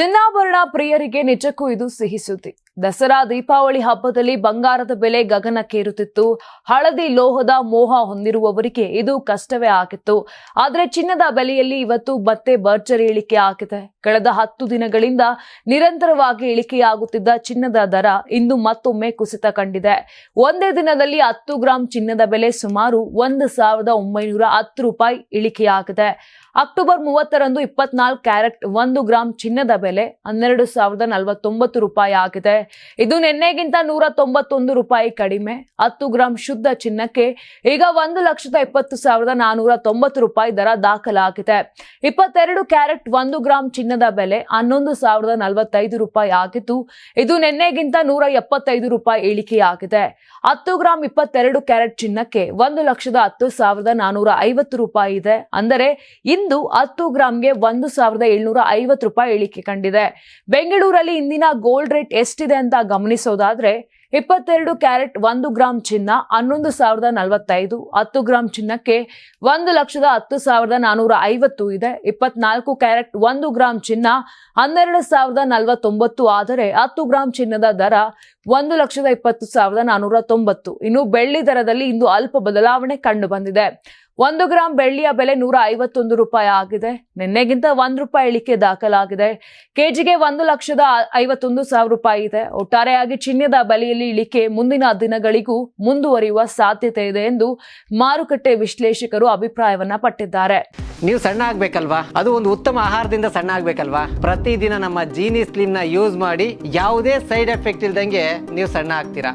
ಚಿನ್ನಾಭರಣ ಪ್ರಿಯರಿಗೆ ನಿಜಕ್ಕೂ ಇದು ಸಿಹಿ ದಸರಾ ದೀಪಾವಳಿ ಹಬ್ಬದಲ್ಲಿ ಬಂಗಾರದ ಬೆಲೆ ಗಗನಕ್ಕೇರುತ್ತಿತ್ತು. ಹಳದಿ ಲೋಹದ ಮೋಹ ಹೊಂದಿರುವವರಿಗೆ ಇದು ಕಷ್ಟವೇ ಆಗಿತ್ತು. ಆದರೆ ಚಿನ್ನದ ಬೆಲೆಯಲ್ಲಿ ಇವತ್ತು ಮತ್ತೆ ಭರ್ಜರಿ ಇಳಿಕೆ ಆಗಿದೆ. ಕಳೆದ ಹತ್ತು ದಿನಗಳಿಂದ ನಿರಂತರವಾಗಿ ಇಳಿಕೆಯಾಗುತ್ತಿದ್ದ ಚಿನ್ನದ ದರ ಇಂದು ಮತ್ತೊಮ್ಮೆ ಕುಸಿತ ಕಂಡಿದೆ. ಒಂದೇ ದಿನದಲ್ಲಿ ಹತ್ತು ಗ್ರಾಂ ಚಿನ್ನದ ಬೆಲೆ ಸುಮಾರು ಒಂದು ಸಾವಿರದ ಒಂಬೈನೂರ ಹತ್ತು ರೂಪಾಯಿ ಇಳಿಕೆಯಾಗಿದೆ. ಅಕ್ಟೋಬರ್ ಮೂವತ್ತರಂದು ಇಪ್ಪತ್ನಾಲ್ಕು ಕ್ಯಾರೆಟ್ ಒಂದು ಗ್ರಾಂ ಚಿನ್ನದ ಬೆಲೆ ಹನ್ನೆರಡು ಸಾವಿರದ ನಲವತ್ತೊಂಬತ್ತು ರೂಪಾಯಿ ಆಗಿದೆ. ಇದು ನಿನ್ನೆಗಿಂತ ನೂರ ತೊಂಬತ್ತೊಂದು ರೂಪಾಯಿ ಕಡಿಮೆ. ಹತ್ತು ಗ್ರಾಂ ಶುದ್ಧ ಚಿನ್ನಕ್ಕೆ ಈಗ ಒಂದು ಲಕ್ಷದ ಇಪ್ಪತ್ತು ಸಾವಿರದ ನಾನೂರ ತೊಂಬತ್ತು ರೂಪಾಯಿ ದರ ದಾಖಲಾಗಿದೆ. ಇಪ್ಪತ್ತೆರಡು ಕ್ಯಾರೆಟ್ ಒಂದು ಗ್ರಾಂ ಚಿನ್ನದ ಬೆಲೆ ಹನ್ನೊಂದು ಸಾವಿರದ ನಲವತ್ತೈದು ರೂಪಾಯಿ ಆಗಿದ್ದು ಇದು ನಿನ್ನೆಗಿಂತ ನೂರ ಎಪ್ಪತ್ತೈದು ರೂಪಾಯಿ ಇಳಿಕೆಯಾಗಿದೆ. ಹತ್ತು ಗ್ರಾಂ ಇಪ್ಪತ್ತೆರಡು ಕ್ಯಾರೆಟ್ ಚಿನ್ನಕ್ಕೆ ಒಂದು ಲಕ್ಷದ ಹತ್ತು ಸಾವಿರದ ನಾನೂರ ಐವತ್ತು ರೂಪಾಯಿ ಇದೆ. ಅಂದರೆ ಇಂದು ಹತ್ತು ಗ್ರಾಂಗೆ ಒಂದು ಸಾವಿರದ ಏಳ್ನೂರ ಐವತ್ತು ರೂಪಾಯಿ ಇಳಿಕೆ ಕಂಡಿದೆ. ಬೆಂಗಳೂರಲ್ಲಿ ಇಂದಿನ ಗೋಲ್ಡ್ ರೇಟ್ ಎಷ್ಟಿದೆ? ಅಂತ ಗಮನಿಸೋದಾದ್ರೆ ಇಪ್ಪತ್ತೆರಡು ಕ್ಯಾರೆಟ್ ಒಂದು ಗ್ರಾಮ್ ಚಿನ್ನ, ಹನ್ನೊಂದು ಸಾವಿರದ ನಲವತ್ತೈದು. ಹತ್ತು ಗ್ರಾಂ ಚಿನ್ನಕ್ಕೆ ಒಂದು ಲಕ್ಷದ ಹತ್ತು ಸಾವಿರದ ನಾನೂರ ಐವತ್ತು ಇದೆ. ಇಪ್ಪತ್ನಾಲ್ಕು ಕ್ಯಾರೆಟ್ ಒಂದು ಗ್ರಾಮ್ ಚಿನ್ನ, ಹನ್ನೆರಡು ಸಾವಿರದ ನಲವತ್ತೊಂಬತ್ತು ಆದರೆ ಹತ್ತು ಗ್ರಾಂ ಚಿನ್ನದ ದರ ಒಂದು ಲಕ್ಷದ ಇಪ್ಪತ್ತು ಸಾವಿರದ ನಾನೂರ ತೊಂಬತ್ತು. ಇನ್ನು ಬೆಳ್ಳಿ ದರದಲ್ಲಿ ಇಂದು ಅಲ್ಪ ಬದಲಾವಣೆ ಕಂಡು ಬಂದಿದೆ. ಒಂದು ಗ್ರಾಂ ಬೆಳ್ಳಿಯ ಬೆಲೆ ನೂರ ಐವತ್ತೊಂದು ರೂಪಾಯಿ ಆಗಿದೆ. ನಿನ್ನೆಗಿಂತ ಒಂದು ರೂಪಾಯಿ ಇಳಿಕೆ ದಾಖಲಾಗಿದೆ. ಕೆಜಿಗೆ ಒಂದು ಲಕ್ಷದ ಐವತ್ತೊಂದು ಸಾವಿರ ರೂಪಾಯಿ ಇದೆ. ಒಟ್ಟಾರೆಯಾಗಿ ಚಿನ್ನದ ಬೆಲೆಯಲ್ಲಿ ಇಳಿಕೆ ಮುಂದಿನ ದಿನಗಳಿಗೂ ಮುಂದುವರಿಯುವ ಸಾಧ್ಯತೆ ಇದೆ ಎಂದು ಮಾರುಕಟ್ಟೆ ವಿಶ್ಲೇಷಕರು ಅಭಿಪ್ರಾಯವನ್ನ ಪಟ್ಟಿದ್ದಾರೆ. ನೀವು ಸಣ್ಣ ಆಗ್ಬೇಕಲ್ವಾ? ಅದು ಒಂದು ಉತ್ತಮ ಆಹಾರದಿಂದ ಸಣ್ಣ ಆಗ್ಬೇಕಲ್ವಾ? ಪ್ರತಿದಿನ ನಮ್ಮ ಜೀನಿ ಸ್ಲಿಮ್ನ ಯೂಸ್ ಮಾಡಿ ಯಾವುದೇ ಸೈಡ್ ಎಫೆಕ್ಟ್ ಇಲ್ದಂಗೆ ನೀವು ಸಣ್ಣ ಆಗ್ತೀರಾ?